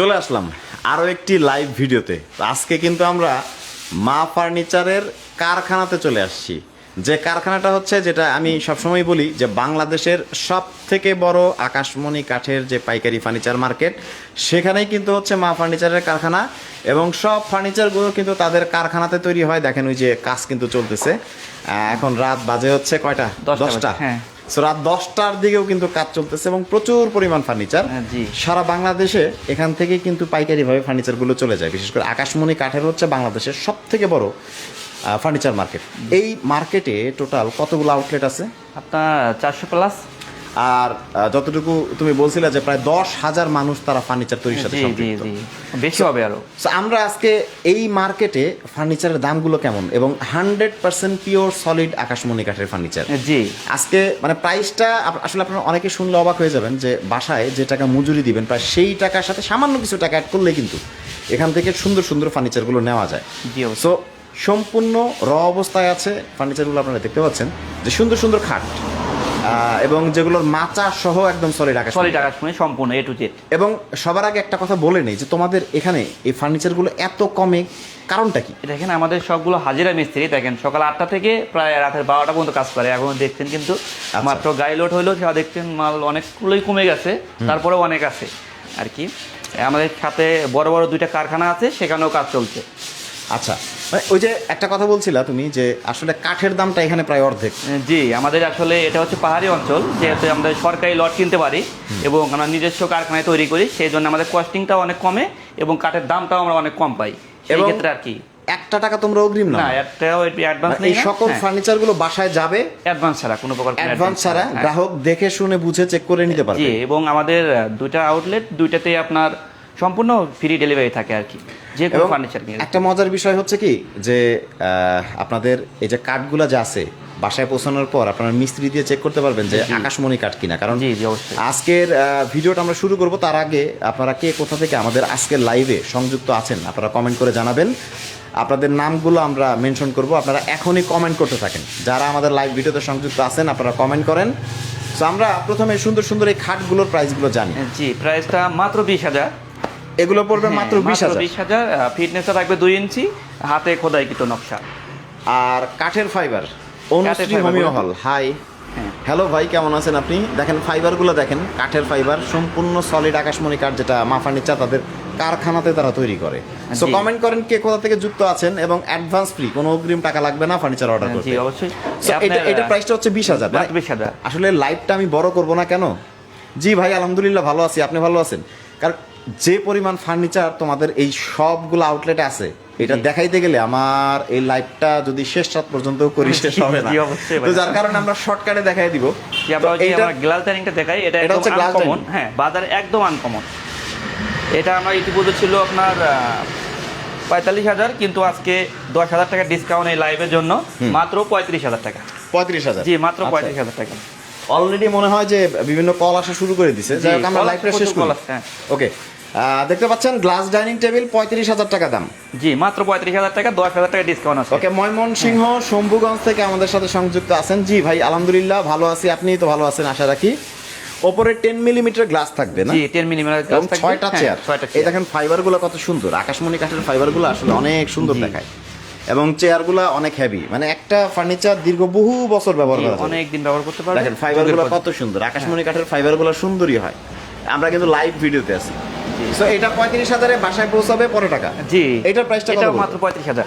চলে আসলাম আরও একটি লাইভ ভিডিওতে। আজকে কিন্তু আমরা মা ফার্নিচারের কারখানাতে চলে আসছি। যে কারখানাটা হচ্ছে যেটা আমি সবসময় বলি যে বাংলাদেশের সব থেকে বড় আকাশমণি কাঠের যে পাইকারি ফার্নিচার মার্কেট সেখানেই কিন্তু হচ্ছে মা ফার্নিচারের কারখানা এবং সব ফার্নিচারগুলো কিন্তু তাদের কারখানাতে তৈরি হয়। দেখেন ওই যে কাজ কিন্তু চলতেছে। এখন রাত বাজে হচ্ছে কয়টা? দশটা হ্যাঁ। সো রাত দশটার দিকেও কিন্তু কাজ চলতেছে এবং প্রচুর পরিমাণ ফার্নিচার। হ্যাঁ, জি। সারা বাংলাদেশে এখান থেকে কিন্তু পাইকারিভাবে ফার্নিচারগুলো চলে যায়। বিশেষ করে আকাশমণি কাঠের হচ্ছে বাংলাদেশের সব থেকে বড় ফার্নিচার মার্কেট। এই মার্কেটে টোটাল কতগুলো আউটলেট আছে? আপনার চারশো প্লাস আর যতটুকু তুমি বলছিলে যে প্রায় দশ হাজার মানুষ তারা ফার্নিচার তৈরির সাথে সম্পৃক্ত বেশি হবে আরও। আমরা আজকে এই মার্কেটে ফার্নিচারের দামগুলো কেমন? এবং হান্ড্রেড পার্সেন্ট পিওর সলিড আকাশমণি কাঠের ফার্নিচার জি। আজকে মানে প্রাইসটা আসলে আপনারা অনেকে শুনলে অবাক হয়ে যাবেন যে বাসায় যে টাকা মজুরি দিবেন প্রায় সেই টাকার সাথে সামান্য কিছু টাকা অ্যাড করলে কিন্তু এখান থেকে সুন্দর সুন্দর ফার্নিচারগুলো নেওয়া যায়। সো সম্পূর্ণ র অবস্থায় আছে ফার্নিচারগুলো আপনারা দেখতে পাচ্ছেন যে সুন্দর সুন্দর খাট। এবং যেগুলোর মাচা সহ একদম সলিড আকাশ সলিড আকাশ মানে সম্পূর্ণ এ টু জেড এবং সবার আগে একটা কথা বলে নেই যে তোমাদের এখানে এই ফার্নিচারগুলো এত কমে কারণটা কি? দেখেন আমাদের সবগুলো হাজিরা মিস্ত্রি দেখেন সকাল আটটা থেকে প্রায় রাতের বারোটা পর্যন্ত কাজ করে এখন দেখছেন কিন্তু মাত্র গাড়ি লোড হইল সেটা দেখছেন মাল অনেকগুলোই কমে গেছে তারপরেও অনেক আছে আর কি। আমাদের সাথে বড় বড় দুইটা কারখানা আছে সেখানেও কাজ চলছে। আচ্ছা মানে ওই যে একটা কথা বলছিলা তুমি যে আসলে কাঠের দামটা এখানে প্রায় অর্ধেক। জি আমাদের আসলে এটা হচ্ছে পাহাড়ি অঞ্চল যেহেতু আমরা সরকারি লট কিনতে পারি এবং আমরা নিজস্ব কারখানায় তৈরি করি সেই জন্য আমাদের কস্টিংটাও অনেক কমে এবং কাঠের দামটাও আমরা অনেক কম পাই। সেই ক্ষেত্রে আর কি। একটা টাকা তোমরা অগ্রিম না একটাও অ্যাডভান্স মানে নেই এই সকল ফার্নিচারগুলো বাসায় যাবে? অ্যাডভান্স ছাড়া কোনো প্রকার অ্যাডভান্স ছাড়া হ্যাঁ। গ্রাহক দেখে শুনে বুঝে চেক করে নিতে পারবে। এবং আমাদের দুইটা আউটলেট দুইটাতে আপনার সম্পূর্ণ ফ্রি ডেলিভারি থাকে আর কি। যে কোনো ফার্নিচার নিয়ে একটা মজার বিষয় হচ্ছে কি? যে আপনাদের এই যে কাঠগুলো যে আছে বাসায় পৌঁছানোর পর আপনারা মিস্ত্রি দিয়ে চেক করতে পারবেন যে আকাশমণি কাঠ কিনা। কারণ আজকের ভিডিওটা আমরা শুরু করব তার আগে আপনারা কে কোথা থেকে আমাদের আজকের লাইভে সংযুক্ত আছেন আপনারা কমেন্ট করে জানাবেন। আপনাদের নামগুলো আমরা মেনশন করব আপনারা এখনই কমেন্ট করতে থাকেন। যারা আমাদের লাইভ ভিডিওতে সংযুক্ত আছেন আপনারা কমেন্ট করেন। তো আমরা প্রথমে সুন্দর সুন্দর এই খাটগুলোর প্রাইসগুলো জানি। জি প্রাইসটা মাত্র বিশ হাজার। এগুলো পড়বে মাত্র বিশ হাজার। হ্যাঁ, বিশ হাজার ফিটনেসটা থাকবে দুই ইঞ্চি হাতে খোদাইকৃত নকশা। আর কাঠের ফাইবার অনুশ্রী হোমিও হল হাই হ্যাঁ। হ্যালো ভাই কেমন আছেন আপনি? দেখেন ফাইবারগুলো দেখেন কাঠের ফাইবার সম্পূর্ণ সলিড আকাশমণি কাঠ যেটা মা ফার্নিচার তাদের কারখানাতে তারা তৈরি করে। সো কমেন্ট করেন কে কোথা থেকে যুক্ত আছেন এবং অ্যাডভান্স ফ্রি কোনো অগ্রিম টাকা লাগবে না ফার্নিচার অর্ডার জি করতে। অবশ্যই। এটা এটা প্রাইসটা হচ্ছে বিশ হাজার বিশ হাজার। আসলে লাইভটা আমি বড় করব না কেন? জি ভাই আলহামদুলিল্লাহ ভালো আছি। আপনি ভালো আছেন? কারণ যে পরিমাণ ফার্নিচার তোমাদের এই সবগুলো আউটলেটে আছে এটা দেখাইতে গেলে আমার এই লাইভটা যদি শেষ রাত পর্যন্ত করি শেষ হবে না। তো যার কারণে আমরা শর্টকাটে দেখাই দিব। যে আমরা গ্লাস ডাইনিংটা দেখাই এটা এটা একদম হচ্ছে glass আনকমন হ্যাঁ বাজারে একদম আনকমন এটা আমরা ইতিপূর্বে ছিল আপনার পঁয়তাল্লিশ হাজার কিন্তু আজকে দশ হাজার টাকা ডিসকাউন্ট এই লাইভের জন্য। মাত্র পঁয়ত্রিশ হাজার টাকা। পঁয়ত্রিশ হাজার। জি মাত্র আচ্ছা। পঁয়ত্রিশ হাজার টাকা। অলরেডি মনে হয় যে বিভিন্ন কল আসা শুরু করে দিছে। যাই হোক আমরা লাইভটা শেষ করি। ওকে দেখতে পাচ্ছেন গ্লাস ডাইনিং টেবিল পঁয়ত্রিশ হাজার টাকা দাম। জি মাত্র পঁয়ত্রিশ হাজার টাকা দশ হাজার টাকা ডিসকাউন্ট আছে। ওকে ময়মনসিংহ শম্ভুগঞ্জ থেকে আমাদের সাথে সংযুক্ত আছেন। জি ভাই আলহামদুলিল্লাহ ভালো আছি। আপনি তো ভালো আছেন আশা রাখি। ওপরে মিলিমিটার গ্লাস থাকবে না? জি মিনিমাম এবং ছয়টা চেয়ার এই দেখেন ফাইবারগুলো কত সুন্দর। আকাশমণি কাঠের ফাইবারগুলো আসলে অনেক সুন্দর দেখায়। এবং চেয়ারগুলো অনেক হেভি মানে একটা ফার্নিচার দীর্ঘ বহু বছর ব্যবহার করা অনেক দিন ব্যবহার করতে পারবেন। দেখেন ফাইবারগুলো কত সুন্দর। আকাশমণি কাঠের ফাইবারগুলো সুন্দরই হয়। আমরা কিন্তু লাইভ ভিডিওতে আছি। সো এটা পঁয়ত্রিশ হাজারে বাসায় পৌঁছাবে পনেরো টাকা। জি। এটার প্রাইসটা এটাও? মাত্র পঁয়ত্রিশ হাজার।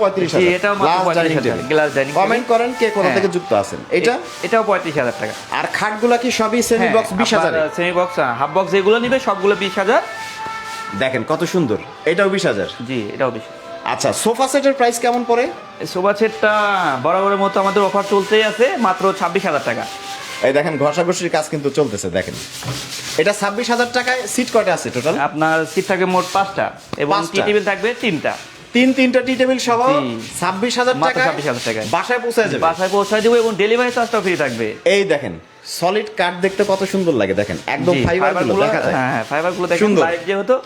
পঁয়ত্রিশ জি, এটাও মাত্র 35,000 glass dining কমেন্ট করেন কে কোথা হ্যাঁ। থেকে যুক্ত আছেন। এটা? এটাও পঁয়ত্রিশ হাজার টাকা। আর খাটগুলা কি সবই সেমি বক্স বিশ হাজার? সেমি বক্স হাফ বক্স যেগুলো নিবে সবগুলো বিশ হাজার। দেখেন কত সুন্দর। এটাও বিশ হাজার। জি এটাও বেশি। আচ্ছা সোফা সেটের প্রাইস কেমন পড়ে? সোফা সেটটা বরাবরের মতো আমাদের অফার চলতেই আছে মাত্র ছাব্বিশ হাজার টাকা। এই দেখেন ঘষাঘষির কাজ কিন্তু চলতেছে দেখেন। এটা ছাব্বিশ হাজার টাকায় সিট কয়টা আছে টোটাল আপনার সিট থাকে মোট পাঁচটা এবং টি টেবিল থাকবে তিনটা। তিন তিনটা টি টেবিল সহ ছাব্বিশ হাজার টাকা 26,000 টাকায়। বাসায় পৌঁছে যাবে বাসায় পৌঁছায় দেবো এবং ডেলিভারি চার্জটাও ফ্রি থাকবে। এই দেখেন সলিড কাঠ দেখতে কত সুন্দর লাগে দেখেন একদম ফাইবারগুলো দেখা যায়। হ্যাঁ হ্যাঁ ফাইবারগুলো দেখেন। লাইভ যেহেতু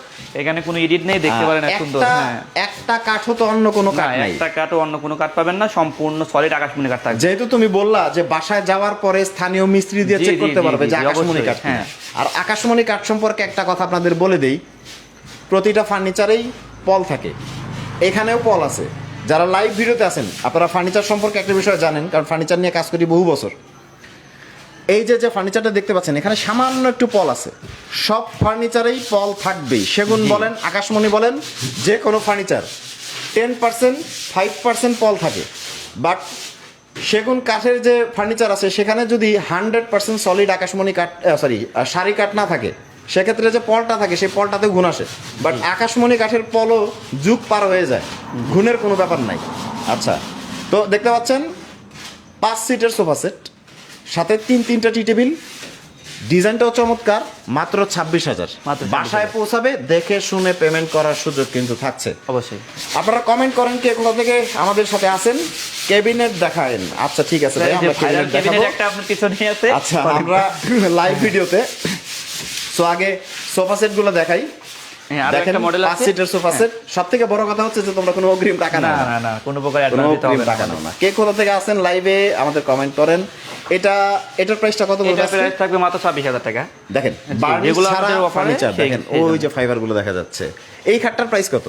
এখানে কোনো এডিট নেই দেখতে পারেন এক সুন্দর হ্যাঁ। একটা কাঠও তো অন্য কোনো কাঠ নাই। একটা কাঠও অন্য কোনো কাঠ পাবেন না সম্পূর্ণ সলিড আকাশমণি কাঠ থাকবে। যেহেতু তুমি বললা যে বাসায় যাওয়ার পরে স্থানীয় মিস্ত্রি দিয়ে চেক করতে পারবে যে আকাশমণি কাঠ হ্যাঁ। আর আকাশমণি কাঠ সম্পর্কে একটা কথা আপনাদের বলে দেই প্রতিটা ফার্নিচারেই পল থাকে। এখানেও পল আছে। যারা লাইভ ভিডিওতে আছেন আপনারা ফার্নিচার সম্পর্কে একটা বিষয় জানেন কারণ ফার্নিচার নিয়ে কাজ করি বহু বছর। এই যে যে ফার্নিচারটা দেখতে পাচ্ছেন এখানে সামান্য একটু পল আছে। সব ফার্নিচারেই পল থাকবেই। সেগুন বলেন আকাশমণি বলেন যে কোনো furniture ten percent five percent পল থাকে। বাট সেগুন কাঠের যে ফার্নিচার আছে সেখানে যদি হান্ড্রেড পার্সেন্ট সলিড আকাশমণি কাঠ সরি সারি কাঠ না থাকে সেক্ষেত্রে যে পলটা থাকে সেই পলটাতে ঘুণ আসে। বাট আকাশমণি কাঠের পলও যুগ পার হয়ে যায়। ঘুণের কোনো ব্যাপার নাই। আচ্ছা তো দেখতে পাচ্ছেন পাঁচ সিটের সোফা সেট সাথে তিন তিনটা টি টেবিল। ডিজাইনটাও চমৎকার মাত্র ছাব্বিশ হাজার। বাসায় পৌঁছাবে দেখে শুনে পেমেন্ট করার সুযোগ কিন্তু থাকছে। অবশ্যই। আপনারা কমেন্ট করেন কে কোথা থেকে আমাদের সাথে আসেন ক্যাবিনেট দেখায়েন। আচ্ছা ঠিক আছে আচ্ছা আমরা লাইভ ভিডিওতে সো আগে সোফা সেটগুলো দেখাই। দেখেন পাঁচ সিটের সোফা সেট সব থেকে বড় কথা হচ্ছে যে তোমরা কোনো অগ্রিম টাকা না না। না না কোনো প্রকার কোনো অ্যাডভান্স দিতে অগ্রিম টাকা নাও না। কে কোথা থেকে আসেন লাইভে আমাদের কমেন্ট করেন। এটা এটার প্রাইসটা কত এটা প্রাইস থাকবে মাত্র ছাব্বিশ হাজার টাকা। দেখেন বার্নিশ ছাড়া ফার্নিচার দেখেন ওই যে ফাইবারগুলো দেখা যাচ্ছে। এই খাটটার প্রাইস কত?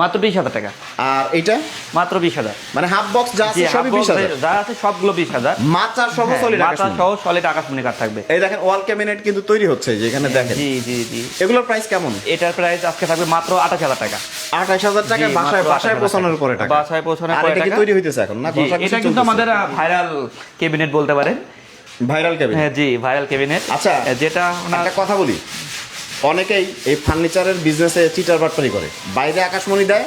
মাত্র বিশ হাজার টাকা। আর এটা মাত্র বিশ হাজার। মানে হাফ বক্স যা আছে সবই বিশ হাজার। যা আছে সবগুলো বিশ হাজার। মাচার সহ সলিড সহ সলিড আকাশমণি কাঠ থাকবে। এই দেখেন ওয়াল ক্যাবিনেট কিন্তু তৈরি হচ্ছে যেখানে দেখেন। জি জি জি। এগুলোর প্রাইস কেমন? এটার প্রাইস আজকে থাকবে মাত্র আঠাশ হাজার টাকা। আঠাশ হাজার টাকা বাসায় বাসায় পৌঁছানোর পরে টাকা। বাসায় পৌঁছানোর পরে টাকা। তৈরি হইতেছে এখন? না এটা কিন্তু আমাদের ভাইরাল ক্যাবিনেট বলতে পারেন। ভাইরাল ক্যাবিনেট হ্যাঁ জি ভাইরাল ক্যাবিনেট আচ্ছা। যেটা ওনার একটা কথা বলি। অনেকেই এই ফার্নিচারের বিজনেসে চিটার বাটপারি করে। বাইরে আকাশমণি দেয়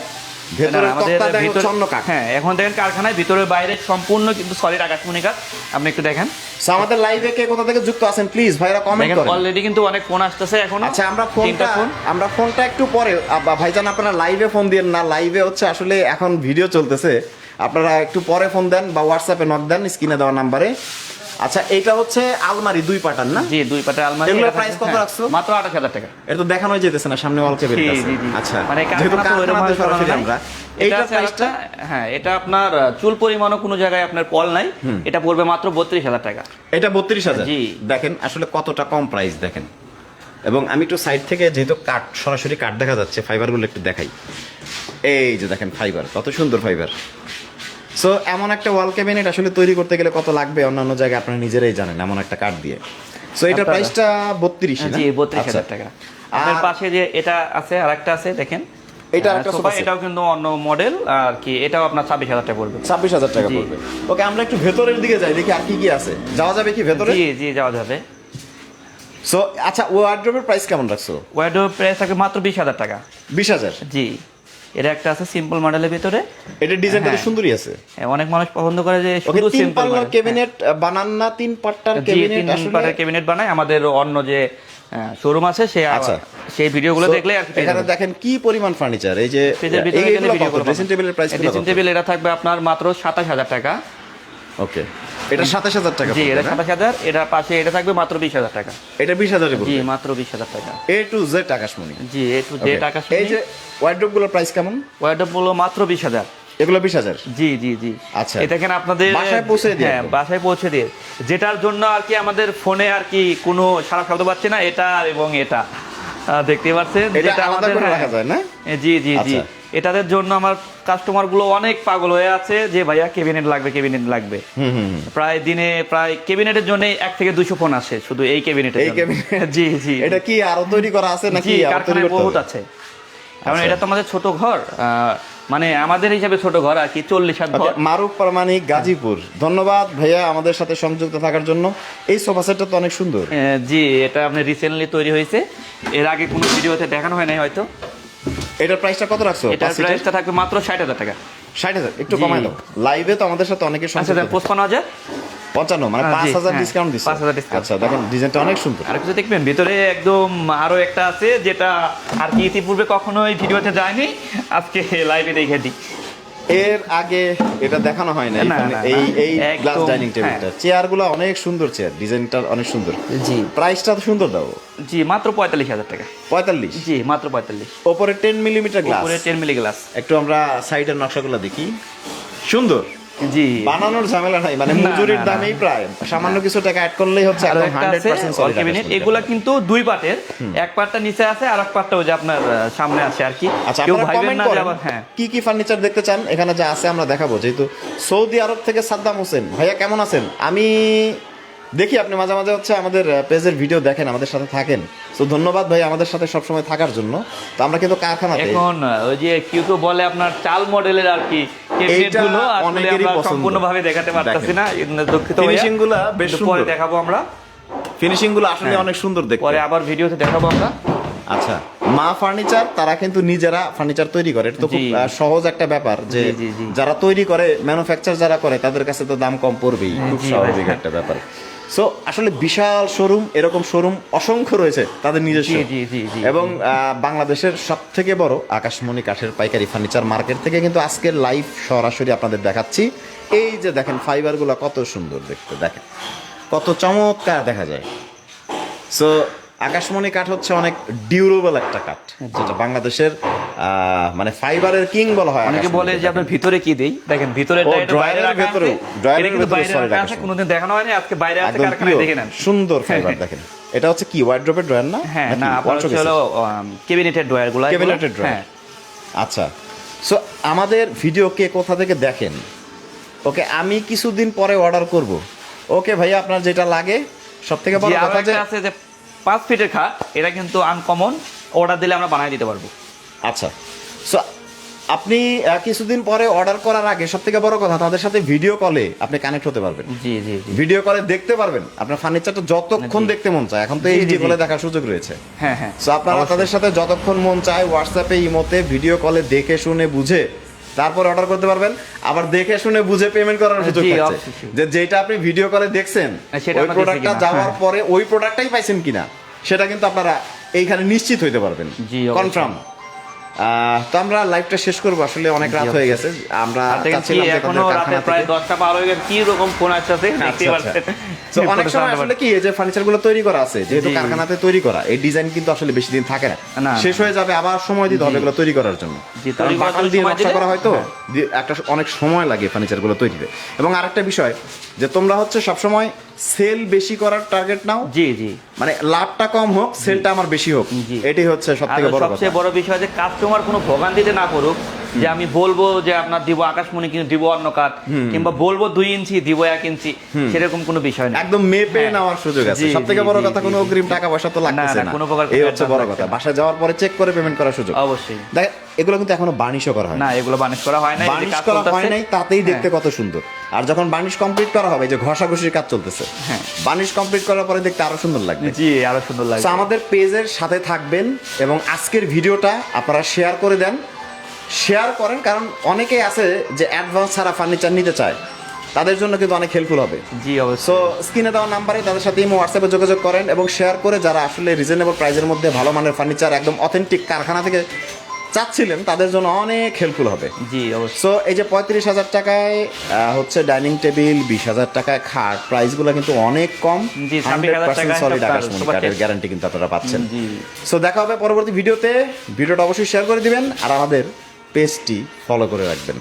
ভেতরে তক্তা দেয় অন্য কাঠ। হ্যাঁ এখন দেখেন কারখানায় ভিতরে বাইরে সম্পূর্ণ কিন্তু সলিড আকাশমণি কাঠ। আপনি একটু দেখেন। আমাদের লাইভে কে কোথা থেকে যুক্ত আছেন প্লিজ ভাইরা কমেন্ট করেন। অলরেডি কিন্তু অনেক ফোন আসতেছে এখন। আচ্ছা আমরা ফোনটা আমরা ফোনটা একটু পরে ভাইজান আপনারা লাইভে ফোন দিয়েন না লাইভে হচ্ছে আসলে এখন ভিডিও চলতেছে। আপনারা একটু পরে ফোন দেন বা হোয়াটসঅ্যাপে নক দেন স্ক্রিনে দেওয়া নাম্বারে আচ্ছা এটা হচ্ছে আলমারি দুই পাটার না? জি দুই পাটে আলমারি। এগুলোর থাকবে- কত হ্যাঁ, রাখছো? মাত্র আঠাশ হাজার টাকা। এটা তো দেখানোই যেতেছে না সামনে ওয়াল কেবিনেট জি, আছে। আচ্ছা মানে কারখানা সরাসরি আমরা। এটা এইটার প্রাইসটা হ্যাঁ এটা আপনার চুল পরিমাণও কোনো জায়গায় আপনার পল নাই। এটা পড়বে মাত্র বত্রিশ হাজার টাকা। এটা বত্রিশ হাজার? জি। দেখেন আসলে কতটা কম প্রাইস দেখেন। এবং আমি একটু সাইড থেকে যেহেতু কাঠ সরাসরি কাঠ দেখা যাচ্ছে ফাইবারগুলো একটু দেখাই। এই যে দেখেন ফাইবার কত সুন্দর ফাইবার সো এমন একটা ওয়াল ক্যাবিনেট আসলে তৈরি করতে গেলে কত লাগবে অন্যান্য জায়গায় আপনারা নিজেরাই জানেন এমন একটা কাঠ দিয়ে। সো এটার প্রাইসটা বত্রিশ জি বত্রিশ হাজার টাকা। আর পাশে যে এটা আছে আর একটা আছে দেখেন। এটা আরেকটা সোফা, এটাও কিন্তু অন্য মডেল আর কি এটাও আপনার ছাব্বিশ হাজার টাকা পড়বে। ছাব্বিশ হাজার টাকা পড়বে। ওকে আমরা একটু ভেতরের দিকে যাই দেখি আর কি কি আছে। যাওয়া যাবে কি ভেতরে? জি জি যাওয়া যাবে। সো আচ্ছা ওয়ার্ড্রোবের প্রাইস কেমন রাখছো? ওয়াইডো প্রাইস থাকবে মাত্র বিশ হাজার টাকা। বিশ হাজার? জি। এটা একটা আছে সিম্পল মডেলের ভিতরে। এটার ডিজাইনটা তো হ্যাঁ। সুন্দরই আছে। হ্যাঁ, অনেক মানুষ পছন্দ করে যে শুধু সিম্পল ক্যাবিনেট বানান না তিন পাট্টার ক্যাবিনেট তিন পাটের ক্যাবিনেট বানায়। আমাদের অন্য যে শোরুম আছে সে আচ্ছা। সেই ভিডিওগুলো দেখলে আর এখানে দেখেন কি পরিমাণ ফার্নিচার এই যে ফ্রিজের ভিতরে গেলে এইগুলো ভিডিও কত? ড্রেসিং টেবিলের প্রাইস ড্রেসিং টেবিল এটা থাকবে আপনার মাত্র সাতাশ হাজার টাকা। ওকে এটা সাতাশ হাজার টাকা জি এটা সাতাশ হাজার এটা পাশে এটা থাকবে মাত্র বিশ হাজার টাকা। এটা বিশ হাজারে জি মাত্র বিশ হাজার টাকা। এ টু জেড আকাশমণি। জি এ টু. এই যে প্রাইস কেমন? মাত্র বিশ হাজার। এগুলো বিশ হাজার? জি জি জি। আচ্ছা। এটা এখানে আপনাদের বাসায় পৌঁছে দিয়ে হ্যাঁ বাসায় পৌঁছে দিয়ে। যেটার জন্য আর কি আমাদের ফোনে আর কি কোনো সারা শব্দ পাচ্ছে না এটা এবং এটা। দেখতে পাচ্ছেন? এটা আলাদা করে হ্যাঁ, রাখা যায় না? জি জি জি। আচ্ছা। এটাদের জন্য আমার কাস্টমারগুলো অনেক পাগল হয়ে আছে যে ভাইয়া কেবিনেট লাগবে কেবিনেট লাগবে। প্রায় দিনে প্রায় কেবিনেটের জন্য এক থেকে দুশো ফোন আসে শুধু এই cabinet? জি জি এটা কি আরও তৈরি করা আছে নাকি কারখানায় বহুত আছে। কারণ আচ্ছা। এটা তো আমাদের ছোট ঘর মানে আমাদের হিসাবে ছোট ঘর আর কি চল্লিশ হাত ঘর। Okay, মারুফ গাজীপুর। ধন্যবাদ ভাইয়া আমাদের সাথে সংযুক্ত থাকার জন্য। এই সোফা সেটটা তো অনেক সুন্দর। জি এটা আপনি রিসেন্টলি তৈরি হয়েছে। এর আগে কোনো ভিডিওতে দেখানো হয় নাই হয়তো। এটার প্রাইসটা কত রাখছো? এটার প্রাইসটা থাকবে মাত্র ষাট হাজার টাকা। ষাট হাজার? একটু কমাই দাও। লাইভে তো আমাদের সাথে অনেকে আচ্ছা পঁচপান্ন হাজার? পঞ্চান্ন মানে হ্যাঁ, পাঁচ জি, হাজার হ্যাঁ, ডিসকাউন্ট দিচ্ছে। 5,000 ডিসকাউন্ট আচ্ছা দেখেন ডিজাইনটা অনেক সুন্দর। আর কিছু দেখবেন ভিতরে একদম আরও একটা আছে যেটা আর কি ইতিপূর্বে কখনোই ভিডিওতে যায়নি আজকে লাইভে দেখে দিই। এর আগে এটা দেখানো হয় না না, এই এই গ্লাস একদম, ডাইনিং টেবিলটা। চেয়ারগুলো অনেক সুন্দর চেয়ার ডিজাইনটা অনেক সুন্দর। জি। প্রাইসটা তো সুন্দর দাও। জি মাত্র পঁয়তাল্লিশ হাজার টাকা। পঁয়তাল্লিশ? জি মাত্র পঁয়তাল্লিশ। ওপরে টেন মিলিমিটার গ্লাস উপরে টেন মিলি গ্লাস একটু আমরা সাইডের নকশাগুলো দেখি। সুন্দর। জি। বানানোর ঝামেলা নাই মানে মজুরির। দামেই প্রায়। সামান্য কিছু টাকা অ্যাড করলেই হচ্ছে একদম একটা হান্ড্রেড আছে পার্সেন্ট এগুলা কিন্তু দুই পার্টের এক পার্টটা নিচে আছে আর এক পার্টটা ওই যে আপনার সামনে আছে আর কি। আচ্ছা কেউ ভাইবেন না হ্যাঁ। কি কি ফার্নিচার দেখতে চান? এখানে যা আছে আমরা দেখাবো। যেহেতু সৌদি আরব থেকে সাদ্দাম হোসেন ভাইয়া কেমন আছেন? আমি দেখি আপনি মাঝে মাঝে হচ্ছে আমাদের পেজের ভিডিও দেখেন আমাদের সাথে থাকেন। তো ধন্যবাদ ভাই আমাদের সাথে সবসময় থাকার জন্য। তো আমরা কিন্তু কারখানাতে এখন ওই যে কেউ কেউ বলে আপনার চাল মডেলের আর কি এইটা অনেকেরই পছন্দ। সম্পূর্ণভাবে দেখাতে পারতাছি না দুঃখিত। ফিনিশিংগুলো বেশ পরে দেখাবো আমরা ফিনিশিংগুলো আসলে হ্যাঁ। অনেক সুন্দর দেখতে পরে আবার ভিডিওতে দেখাবো আমরা আচ্ছা মা ফার্নিচার তারা কিন্তু নিজেরা ফার্নিচার তৈরি করে। এটা তো খুব সহজ একটা ব্যাপার যে। যারা তৈরি করে ম্যানুফ্যাকচার যারা করে তাদের কাছে তো দাম কম পড়বেই। খুব স্বাভাবিক একটা ব্যাপার। সো আসলে বিশাল শোরুম এরকম শোরুম অসংখ্য রয়েছে তাদের নিজস্ব। এবং বাংলাদেশের সব থেকে বড় আকাশমণি কাঠের পাইকারি ফার্নিচার মার্কেট থেকে কিন্তু আজকের লাইভ সরাসরি আপনাদের দেখাচ্ছি। এই যে দেখেন ফাইবারগুলো কত সুন্দর দেখতে দেখেন। কত চমৎকার দেখা যায়। সো আকাশমণি কাঠ হচ্ছে অনেক ডিউরেবল একটা কাঠ যেটা বাংলাদেশের মানে ফাইবারের কিং বলা হয় অনেকে বলে যে। আপনার ভিতরে কি দেই? দেখেন ভিতরে এর ভেতরে বাইরে solid রাখা আছে। কোনোদিন দেখানো হয়নি আজকে বাইরে আছে কারখানায় দেখে নেন। সুন্দর ফাইবার দেখেন। এটা হচ্ছে কি ওয়ার্ড্রপের ড্রয়ার না? হ্যাঁ না আপনার হলো কেবিনেটের ড্রয়ারগুলো drawer। হ্যাঁ। আচ্ছা সো আমাদের ভিডিও কে কোথা থেকে দেখেন? ওকে আমি কিছুদিন পরে অর্ডার করব। ওকে ভাইয়া আপনার যেটা লাগে সব থেকে বড় কথা যে পাঁচ ফিটের খাট এটা কিন্তু আনকমন অর্ডার দিলে আমরা বানিয়ে দিতে পারব। আচ্ছা। সো আপনি কিছুদিন পরে অর্ডার করার আগে সব থেকে বড় কথা তাদের সাথে ভিডিও কলে আপনি কানেক্ট হতে পারবেন। জি জি ভিডিও কলে দেখতে পারবেন আপনার ফার্নিচারটা যতক্ষণ দেখতে মন চায়। এখন তো এই যে। কলে দেখার সুযোগ রয়েছে। হ্যাঁ হ্যাঁ। সো আপনারা তাদের সাথে যতক্ষণ মন চায় হোয়াটসঅ্যাপে ইমোতে ভিডিও কলে দেখে শুনে বুঝে তারপর অর্ডার করতে পারবেন। আবার দেখে শুনে বুঝে পেমেন্ট করার সুযোগ আছে যে যেটা আপনি ভিডিও কলে দেখছেন হ্যাঁ, ওই প্রোডাক্টটা যাওয়ার হ্যাঁ। পরে ওই প্রোডাক্টটাই পাইছেন কিনা সেটা কিন্তু আপনারা এইখানে নিশ্চিত হইতে পারবেন। কনফার্ম তো আমরা লাইভটা শেষ করব। আসলে অনেক রাত হয়ে গেছে। আমরা এখনও রাতে প্রায় দশটা পার হয়ে গেছে। কি রকম ফোন আচ্ছা, আচ্ছা। অনেক সময় আসলে কি এই যে তৈরি করা আছে যেহেতু কারখানাতে তৈরি করা এই ডিজাইন কিন্তু আসলে বেশি দিন থাকে না। শেষ হয়ে যাবে আবার সময় দিতে হবে এগুলো তৈরি করার জন্য। জন্য দিয়ে নকশা করা হয় তো হ্যাঁ। একটা অনেক সময় লাগে ফার্নিচারগুলো তৈরিতে। এবং আরেকটা বিষয় যে তোমরা হচ্ছে সবসময় সেল বেশি করার টার্গেট নাও। জি জি। মানে লাভটা কম হোক সেলটা আমার বেশি হোক। জি। এটি হচ্ছে সব আর থেকে বড় সবচেয়ে বড় বিষয় যে কাস্টমার কোনো ভোগান্তিতে না করুক যে আমি বলব যে আপনার দিব আকাশমণি কিন্তু দিব অন্য কাঠ কিংবা বলব দুই ইঞ্চি দিব এক ইঞ্চি সেরকম কোনো বিষয় না একদম মেপে হ্যাঁ। নেওয়ার সুযোগ আছে। সব থেকে বড় কথা কোনো অগ্রিম টাকা পয়সা তো লাগতেছে না, কোনো প্রকার এই হচ্ছে বড় কথা। না। বাসায় যাওয়ার পরে চেক করে পেমেন্ট করার সুযোগ। অবশ্যই। দেখ এগুলো কিন্তু এখনও বার্নিশও করা হয় না এগুলো বানিশ করা হয় না কাজ করা হয় নাই তাতেই দেখতে হ্যাঁ। কত সুন্দর। আর যখন বার্নিশ কমপ্লিট করা হবে যে ঘষাঘষির কাজ চলতেছে হ্যাঁ। বার্নিশ কমপ্লিট করার পরে দেখতে আরও সুন্দর লাগবে। জি আরও সুন্দর লাগবে। So, আমাদের পেজের সাথে থাকবেন এবং আজকের ভিডিওটা আপনারা শেয়ার করে দেন। শেয়ার করেন কারণ অনেকেই আছে যে অ্যাডভান্স ছাড়া ফার্নিচার নিতে চায়। তাদের জন্য কিন্তু অনেক হেল্পফুল হবে। জি অবশ্যই। সো স্ক্রিনে দেওয়া নাম্বারে তাদের সাথে ইমো হোয়াটসঅ্যাপে যোগাযোগ করেন এবং শেয়ার করে যারা আসলে রিজনেবল প্রাইসের মধ্যে ভালো মানের ফার্নিচার একদম অথেন্টিক কারখানা থেকে চাচ্ছিলেন তাদের জন্য অনেক হেল্পফুল হবে। জি অবশ্যই। সো এই যে পঁয়ত্রিশ হাজার টাকায় হচ্ছে ডাইনিং টেবিল বিশ হাজার টাকায় খাট প্রাইসগুলো কিন্তু অনেক কম। জি, 30,000 হান্ড্রেড পার্সেন্ট টাকায় সলিড আকাশমণি কাঠের গ্যারান্টি কিন্তু আপনারা পাচ্ছেন। সো দেখা হবে পরবর্তী ভিডিওতে ভিডিওটা অবশ্যই শেয়ার করে দিবেন আর আমাদের পেজটি ফলো করে রাখবেন।